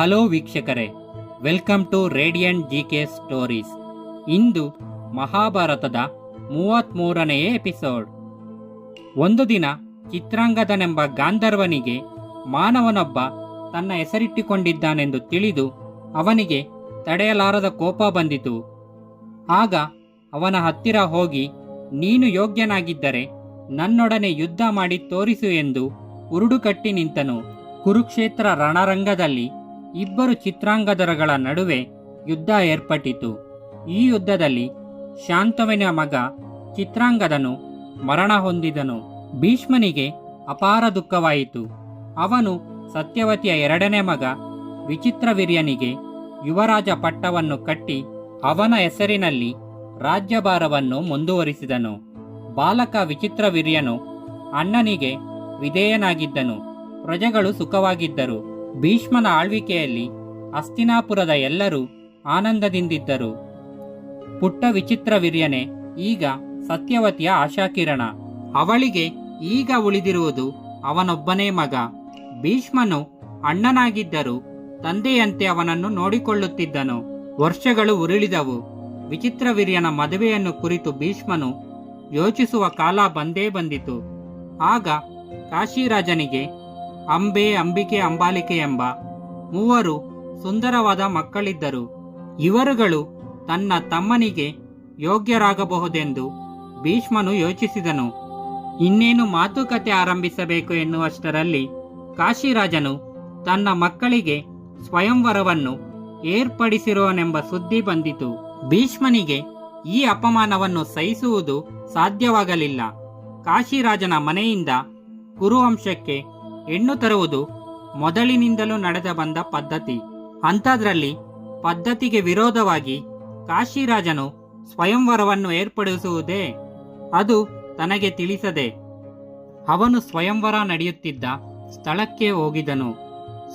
Hello ವೀಕ್ಷಕರೇ, welcome to radiant G K stories. ಇಂದು ಮಹಾಭಾರತದ ಮೂವತ್ತ್ಮೂರನೆಯ ಎಪಿಸೋಡ್. ಒಂದು ದಿನ ಚಿತ್ರಾಂಗದನೆಂಬ ಗಾಂಧರ್ವನಿಗೆ ಮಾನವನೊಬ್ಬ ತನ್ನ ಹೆಸರಿಟ್ಟುಕೊಂಡಿದ್ದಾನೆಂದು ತಿಳಿದು ಅವನಿಗೆ ತಡೆಯಲಾರದ ಕೋಪ ಬಂದಿತು. ಆಗ ಅವನ ಹತ್ತಿರ ಹೋಗಿ, ನೀನು ಯೋಗ್ಯನಾಗಿದ್ದರೆ ನನ್ನೊಡನೆ ಯುದ್ಧ ಮಾಡಿ ತೋರಿಸು ಎಂದು ಉರುಡುಕಟ್ಟಿ ನಿಂತನು. ಕುರುಕ್ಷೇತ್ರ ರಣರಂಗದಲ್ಲಿ ಇಬ್ಬರು ಚಿತ್ರಾಂಗದರಗಳ ನಡುವೆ ಯುದ್ಧ ಏರ್ಪಟ್ಟಿತು. ಈ ಯುದ್ಧದಲ್ಲಿ ಶಾಂತವಿನ ಮಗ ಚಿತ್ರಾಂಗದನು ಮರಣ ಹೊಂದಿದನು. ಭೀಷ್ಮನಿಗೆ ಅಪಾರ ದುಃಖವಾಯಿತು. ಅವನು ಸತ್ಯವತಿಯ ಎರಡನೇ ಮಗ ವಿಚಿತ್ರವೀರ್ಯನಿಗೆ ಯುವರಾಜ ಪಟ್ಟವನ್ನು ಕಟ್ಟಿ ಅವನ ಹೆಸರಿನಲ್ಲಿ ರಾಜ್ಯಭಾರವನ್ನು ಮುಂದುವರಿಸಿದನು. ಬಾಲಕ ವಿಚಿತ್ರವೀರ್ಯನು ಅಣ್ಣನಿಗೆ ವಿಧೇಯನಾಗಿದ್ದನು. ಪ್ರಜೆಗಳು ಸುಖವಾಗಿದ್ದರು. ಭೀಷ್ಮನ ಆಳ್ವಿಕೆಯಲ್ಲಿ ಅಸ್ತಿನಾಪುರದ ಎಲ್ಲರೂ ಆನಂದದಿಂದಿದ್ದರು. ಪುಟ್ಟ ವಿಚಿತ್ರ ವಿರ್ಯನೆ, ಈಗ ಸತ್ಯವತಿಯ ಆಶಾಕಿರಣ. ಅವಳಿಗೆ ಈಗ ಉಳಿದಿರುವುದು ಅವನೊಬ್ಬನೇ ಮಗ. ಭೀಷ್ಮನು ಅಣ್ಣನಾಗಿದ್ದರೂ ತಂದೆಯಂತೆ ಅವನನ್ನು ನೋಡಿಕೊಳ್ಳುತ್ತಿದ್ದನು. ವರ್ಷಗಳು ಉರುಳಿದವು. ವಿಚಿತ್ರವೀರ್ಯನ ಮದುವೆಯನ್ನು ಕುರಿತು ಭೀಷ್ಮನು ಯೋಚಿಸುವ ಕಾಲ ಬಂದೇ ಬಂದಿತು. ಆಗ ಕಾಶಿರಾಜನಿಗೆ ಅಂಬೆ, ಅಂಬಿಕೆ, ಅಂಬಾಲಿಕೆ ಎಂಬ ಮೂವರು ಸುಂದರವಾದ ಮಕ್ಕಳಿದ್ದರು. ಇವರುಗಳು ತನ್ನ ತಮ್ಮನಿಗೆ ಯೋಗ್ಯರಾಗಬಹುದೆಂದು ಭೀಷ್ಮನು ಯೋಚಿಸಿದನು. ಇನ್ನೇನು ಮಾತುಕತೆ ಆರಂಭಿಸಬೇಕು ಎನ್ನುವಷ್ಟರಲ್ಲಿ ಕಾಶಿರಾಜನು ತನ್ನ ಮಕ್ಕಳಿಗೆ ಸ್ವಯಂವರವನ್ನು ಏರ್ಪಡಿಸಿರುವನೆಂಬ ಸುದ್ದಿ ಬಂದಿತು. ಭೀಷ್ಮನಿಗೆ ಈ ಅಪಮಾನವನ್ನು ಸಹಿಸುವುದು ಸಾಧ್ಯವಾಗಲಿಲ್ಲ. ಕಾಶಿರಾಜನ ಮನೆಯಿಂದ ಕುರುವಂಶಕ್ಕೆ ಹೆಣ್ಣು ತರುವುದು ಮೊದಲಿನಿಂದಲೂ ನಡೆದ ಬಂದ ಪದ್ಧತಿ. ಅಂಥದ್ರಲ್ಲಿ ಪದ್ಧತಿಗೆ ವಿರೋಧವಾಗಿ ಕಾಶಿರಾಜನು ಸ್ವಯಂವರವನ್ನು ಏರ್ಪಡಿಸುವುದೇ ಅದು ತನಗೆ ತಿಳಿಸದೆ ಅವನು ಸ್ವಯಂವರ ನಡೆಯುತ್ತಿದ್ದ ಸ್ಥಳಕ್ಕೆ ಹೋಗಿದನು.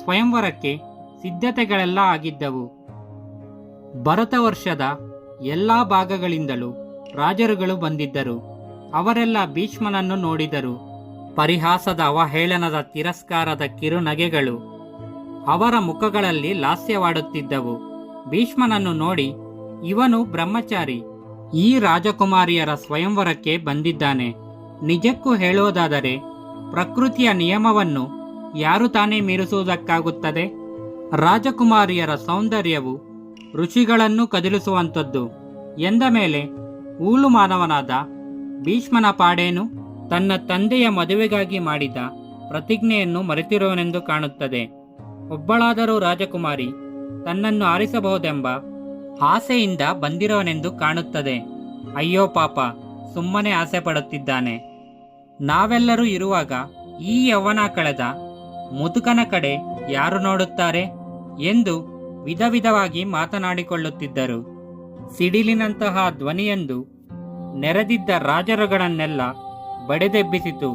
ಸ್ವಯಂವರಕ್ಕೆ ಸಿದ್ಧತೆಗಳೆಲ್ಲ ಆಗಿದ್ದವು. ಭರತ ವರ್ಷದ ಎಲ್ಲ ಭಾಗಗಳಿಂದಲೂ ರಾಜರುಗಳು ಬಂದಿದ್ದರು. ಅವರೆಲ್ಲ ಭೀಷ್ಮನನ್ನು ನೋಡಿದರು. ಪರಿಹಾಸದ ಅವಹೇಳನದ ತಿರಸ್ಕಾರದ ಕಿರುನಗೆಗಳು. ಅವರ ಮುಖಗಳಲ್ಲಿ ಲಾಸ್ಯವಾಡುತ್ತಿದ್ದವು. ಭೀಷ್ಮನನ್ನು ನೋಡಿ, ಇವನು ಬ್ರಹ್ಮಚಾರಿ. ಈ ರಾಜಕುಮಾರಿಯರ ಸ್ವಯಂವರಕ್ಕೆ ಬಂದಿದ್ದಾನೆ. ನಿಜಕ್ಕೂ ಹೇಳೋದಾದರೆ, ಪ್ರಕೃತಿಯ ನಿಯಮವನ್ನು ಯಾರು ತಾನೇ ಮೀರಿಸುವುದಕ್ಕಾಗುತ್ತದೆ? ರಾಜಕುಮಾರಿಯರ ಸೌಂದರ್ಯವು ಋಷಿಗಳನ್ನು ಕದಲಿಸುವಂಥದ್ದು. ಎಂದ ಮೇಲೆ ಊಲು ಮಾನವನಾದ ಭೀಷ್ಮನ ಪಾಡೇನು? ತನ್ನ ತಂದೆಯ ಮದುವೆಗಾಗಿ ಮಾಡಿದ ಪ್ರತಿಜ್ಞೆಯನ್ನು ಮರೆತಿರುವನೆಂದು ಕಾಣುತ್ತದೆ. ಒಬ್ಬಳಾದರೂ ರಾಜಕುಮಾರಿ ತನ್ನನ್ನು ಆರಿಸಬಹುದೆಂಬ ಆಸೆಯಿಂದ ಬಂದಿರುವನೆಂದು ಕಾಣುತ್ತದೆ. ಅಯ್ಯೋ ಪಾಪ, ಸುಮ್ಮನೆ ಆಸೆ ಪಡುತ್ತಿದ್ದಾನೆ ನಾವೆಲ್ಲರೂ ಇರುವಾಗ ಈ ಯೌವನ ಕಳೆದ ಮುದುಕನ ಕಡೆ ಯಾರು ನೋಡುತ್ತಾರೆ ಎಂದು ವಿಧ ವಿಧವಾಗಿ ಮಾತನಾಡಿಕೊಳ್ಳುತ್ತಿದ್ದರು. ಸಿಡಿಲಿನಂತಹ ಧ್ವನಿಯೆಂದು ನೆರೆದಿದ್ದ ರಾಜರುಗಳನ್ನೆಲ್ಲ ಬಡೆದೆಬ್ಬಿಸಿತು.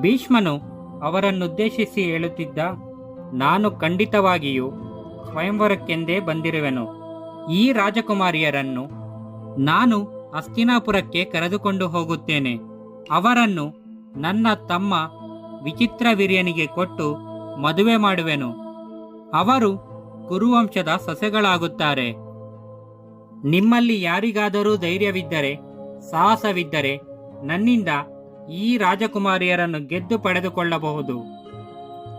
ಭೀಷ್ಮನು ಅವರನ್ನುದ್ದೇಶಿಸಿ ಹೇಳುತ್ತಿದ್ದ, ನಾನು ಖಂಡಿತವಾಗಿಯೂ ಸ್ವಯಂವರಕ್ಕೆಂದೇ ಬಂದಿರುವೆನು. ಈ ರಾಜಕುಮಾರಿಯರನ್ನು ನಾನು ಅಸ್ತಿನಾಪುರಕ್ಕೆ ಕರೆದುಕೊಂಡು ಹೋಗುತ್ತೇನೆ. ಅವರನ್ನು ನನ್ನ ತಮ್ಮ ವಿಚಿತ್ರ ವಿರಿಯನಿಗೆ ಕೊಟ್ಟು ಮದುವೆ ಮಾಡುವೆನು. ಅವರು ಕುರುವಂಶದ ಸೊಸೆಗಳಾಗುತ್ತಾರೆ. ನಿಮ್ಮಲ್ಲಿ ಯಾರಿಗಾದರೂ ಧೈರ್ಯವಿದ್ದರೆ, ಸಾಹಸವಿದ್ದರೆ ನನ್ನಿಂದ ಈ ರಾಜಕುಮಾರಿಯರನ್ನು ಗೆದ್ದು ಪಡೆದುಕೊಳ್ಳಬಹುದು.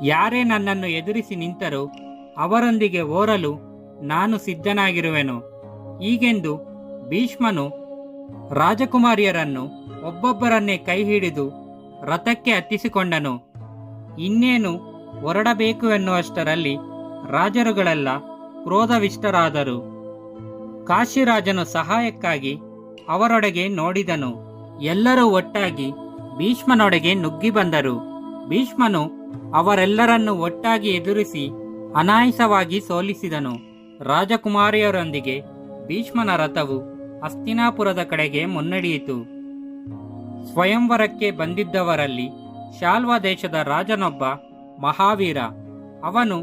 ಯಾರೇ ನನ್ನನ್ನು ಎದುರಿಸಿ ನಿಂತರೂ ಅವರೊಂದಿಗೆ ಓರಲು ನಾನು ಸಿದ್ಧನಾಗಿರುವೆನು. ಹೀಗೆಂದು ಭೀಷ್ಮನು ರಾಜಕುಮಾರಿಯರನ್ನು ಒಬ್ಬೊಬ್ಬರನ್ನೇ ಕೈ ಹಿಡಿದು ರಥಕ್ಕೆ ಹತ್ತಿಸಿಕೊಂಡನು. ಇನ್ನೇನು ಹೊರಡಬೇಕು ಎನ್ನುವಷ್ಟರಲ್ಲಿ ರಾಜರುಗಳೆಲ್ಲ ಕ್ರೋಧವಿಷ್ಟರಾದರು. ಕಾಶಿರಾಜನು ಸಹಾಯಕ್ಕಾಗಿ ಅವರೊಡೆಗೆ ನೋಡಿದನು. ಎಲ್ಲರೂ ಒಟ್ಟಾಗಿ ಭೀಷ್ಮನೊಡೆಗೆ ನುಗ್ಗಿ ಬಂದರು. ಭೀಷ್ಮನು ಅವರೆಲ್ಲರನ್ನು ಒಟ್ಟಾಗಿ ಎದುರಿಸಿ ಅನಾಯಸವಾಗಿ ಸೋಲಿಸಿದನು. ರಾಜಕುಮಾರಿಯರೊಂದಿಗೆ ಭೀಷ್ಮನ ರಥವು ಹಸ್ತಿನಾಪುರದ ಕಡೆಗೆ ಮುನ್ನಡೆಯಿತು. ಸ್ವಯಂವರಕ್ಕೆ ಬಂದಿದ್ದವರಲ್ಲಿ ಶಾಲ್ವ ದೇಶದ ರಾಜನೊಬ್ಬ ಮಹಾವೀರ. ಅವನು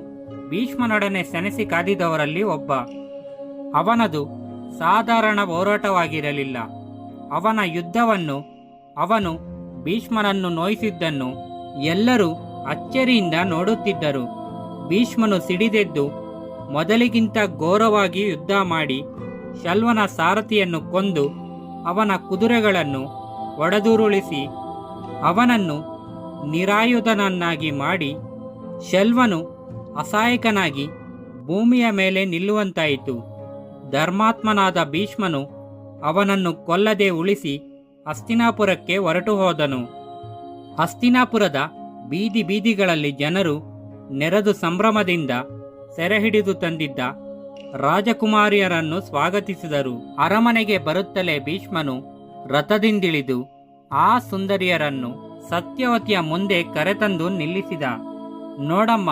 ಭೀಷ್ಮನೊಡನೆ ಸೆಣಸಿ ಕಾದಿದವರಲ್ಲಿ ಒಬ್ಬ. ಅವನದು ಸಾಧಾರಣ ಹೋರಾಟವಾಗಿರಲಿಲ್ಲ. ಅವನ ಯುದ್ಧವನ್ನು, ಅವನು ಭೀಷ್ಮನನ್ನು ನೋಯಿಸಿದ್ದನ್ನು ಎಲ್ಲರೂ ಅಚ್ಚರಿಯಿಂದ ನೋಡುತ್ತಿದ್ದರು. ಭೀಷ್ಮನು ಸಿಡಿದೆದ್ದು ಮೊದಲಿಗಿಂತ ಘೋರವಾಗಿ ಯುದ್ಧ ಮಾಡಿ ಶಲ್ವನ ಸಾರಥಿಯನ್ನು ಕೊಂದು ಅವನ ಕುದುರೆಗಳನ್ನು ಒಡೆದುರುಳಿಸಿ ಅವನನ್ನು ನಿರಾಯುಧನನ್ನಾಗಿ ಮಾಡಿ ಶಲ್ವನು ಅಸಹಾಯಕನಾಗಿ ಭೂಮಿಯ ಮೇಲೆ ನಿಲ್ಲುವಂತಾಯಿತು. ಧರ್ಮಾತ್ಮನಾದ ಭೀಷ್ಮನು ಅವನನ್ನು ಕೊಲ್ಲದೆ ಉಳಿಸಿ ಹಸ್ತಿನಾಪುರಕ್ಕೆ ಹೊರಟು ಹೋದನು. ಹಸ್ತಿನಾಪುರದ ಬೀದಿ ಬೀದಿಗಳಲ್ಲಿ ಜನರು ನೆರೆದು ಸಂಭ್ರಮದಿಂದ ಸೆರೆಹಿಡಿದು ತಂದಿದ್ದ ರಾಜಕುಮಾರಿಯರನ್ನು ಸ್ವಾಗತಿಸಿದರು. ಅರಮನೆಗೆ ಬರುತ್ತಲೇ ಭೀಷ್ಮನು ರಥದಿಂದಿಳಿದು ಆ ಸುಂದರಿಯರನ್ನು ಸತ್ಯವತಿಯ ಮುಂದೆ ಕರೆತಂದು ನಿಲ್ಲಿಸಿದ. ನೋಡಮ್ಮ,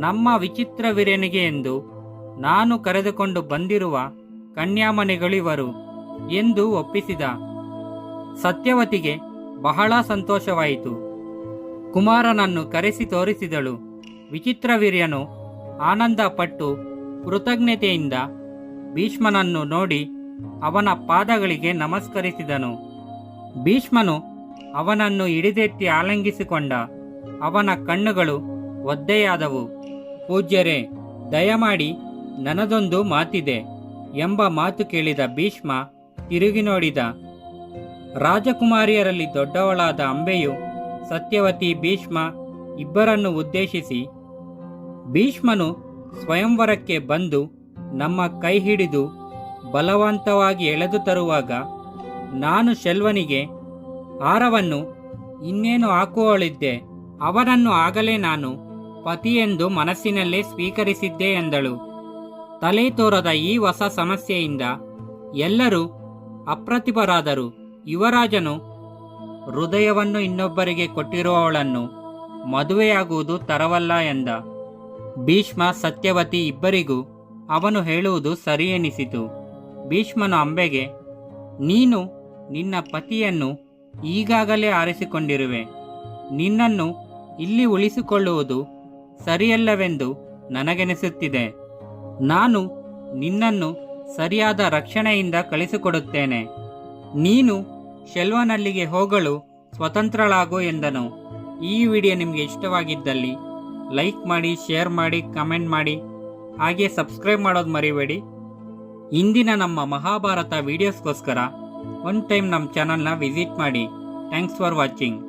ನಮ್ಮ ವಿಚಿತ್ರ ವೀರನಿಗೆ ಎಂದು ನಾನು ಕರೆದುಕೊಂಡು ಬಂದಿರುವ ಕನ್ಯಾಮಣಿಗಳಿವರು ಎಂದು ಒಪ್ಪಿಸಿದ. ಸತ್ಯವತಿಗೆ ಬಹಳ ಸಂತೋಷವಾಯಿತು. ಕುಮಾರನನ್ನು ಕರೆಸಿ ತೋರಿಸಿದಳು. ವಿಚಿತ್ರವೀರ್ಯನು ಆನಂದಪಟ್ಟು ಕೃತಜ್ಞತೆಯಿಂದ ಭೀಷ್ಮನನ್ನು ನೋಡಿ ಅವನ ಪಾದಗಳಿಗೆ ನಮಸ್ಕರಿಸಿದನು. ಭೀಷ್ಮನು ಅವನನ್ನು ಹಿಡಿದೆತ್ತಿ ಆಲಂಗಿಸಿಕೊಂಡ. ಅವನ ಕಣ್ಣುಗಳು ಒದ್ದೆಯಾದವು. ಪೂಜ್ಯರೇ, ದಯಮಾಡಿ ನನದೊಂದು ಮಾತಿದೆ ಎಂಬ ಮಾತು ಕೇಳಿದ ಭೀಷ್ಮ ತಿರುಗಿ ನೋಡಿದ. ರಾಜಕುಮಾರಿಯರಲ್ಲಿ ದೊಡ್ಡವಳಾದ ಅಂಬೆಯು ಸತ್ಯವತಿ ಭೀಷ್ಮ ಇಬ್ಬರನ್ನು ಉದ್ದೇಶಿಸಿ, ಭೀಷ್ಮನು ಸ್ವಯಂವರಕ್ಕೆ ಬಂದು ನಮ್ಮ ಕೈ ಹಿಡಿದು ಬಲವಂತವಾಗಿ ಎಳೆದು ತರುವಾಗ ನಾನು ಶೆಲ್ವನಿಗೆ ಆರವನ್ನು ಇನ್ನೇನು ಹಾಕುವಳಿದ್ದೆ? ಅವನನ್ನು ಆಗಲೇ ನಾನು ಪತಿಯೆಂದು ಮನಸ್ಸಿನಲ್ಲೇ ಸ್ವೀಕರಿಸಿದ್ದೆ ಎಂದಳು. ತಲೆ ತೋರದ ಈ ಹೊಸ ಸಮಸ್ಯೆಯಿಂದ ಎಲ್ಲರೂ ಅಪ್ರತಿಭರಾದರು. ಯುವರಾಜನು ಹೃದಯವನ್ನು ಇನ್ನೊಬ್ಬರಿಗೆ ಕೊಟ್ಟಿರುವವಳನ್ನು ಮದುವೆಯಾಗುವುದು ತರವಲ್ಲ ಎಂದ. ಭೀಷ್ಮ ಸತ್ಯವತಿ ಇಬ್ಬರಿಗೂ ಅವನು ಹೇಳುವುದು ಸರಿ ಎನಿಸಿತು ಭೀಷ್ಮನು ಅಂಬೆಗೆ, ನೀನು ನಿನ್ನ ಪತಿಯನ್ನು ಈಗಾಗಲೇ ಆರಿಸಿಕೊಂಡಿರುವೆ. ನಿನ್ನನ್ನು ಇಲ್ಲಿ ಉಳಿಸಿಕೊಳ್ಳುವುದು ಸರಿಯಲ್ಲವೆಂದು ನನಗೆನಿಸುತ್ತಿದೆ. ನಾನು ನಿನ್ನನ್ನು ಸರಿಯಾದ ರಕ್ಷಣೆಯಿಂದ ಕಳಿಸಿಕೊಡುತ್ತೇನೆ. ನೀನು ಶೆಲ್ವನಲ್ಲಿಗೆ ಹೋಗಲು ಸ್ವತಂತ್ರಳಾಗು ಎಂದನು. ಈ ವಿಡಿಯೋ ನಿಮಗೆ ಇಷ್ಟವಾಗಿದ್ದಲ್ಲಿ ಲೈಕ್ ಮಾಡಿ, ಶೇರ್ ಮಾಡಿ, ಕಮೆಂಟ್ ಮಾಡಿ, ಹಾಗೆ ಸಬ್ಸ್ಕ್ರೈಬ್ ಮಾಡೋದು ಮರಿಬೇಡಿ. ಇಂದಿನ ನಮ್ಮ ಮಹಾಭಾರತ ವಿಡಿಯೋಸ್ಗೋಸ್ಕರ ಒನ್ ಟೈಮ್ ನಮ್ಮ ಚಾನಲ್ನ ವಿಸಿಟ್ ಮಾಡಿ. Thanks for watching.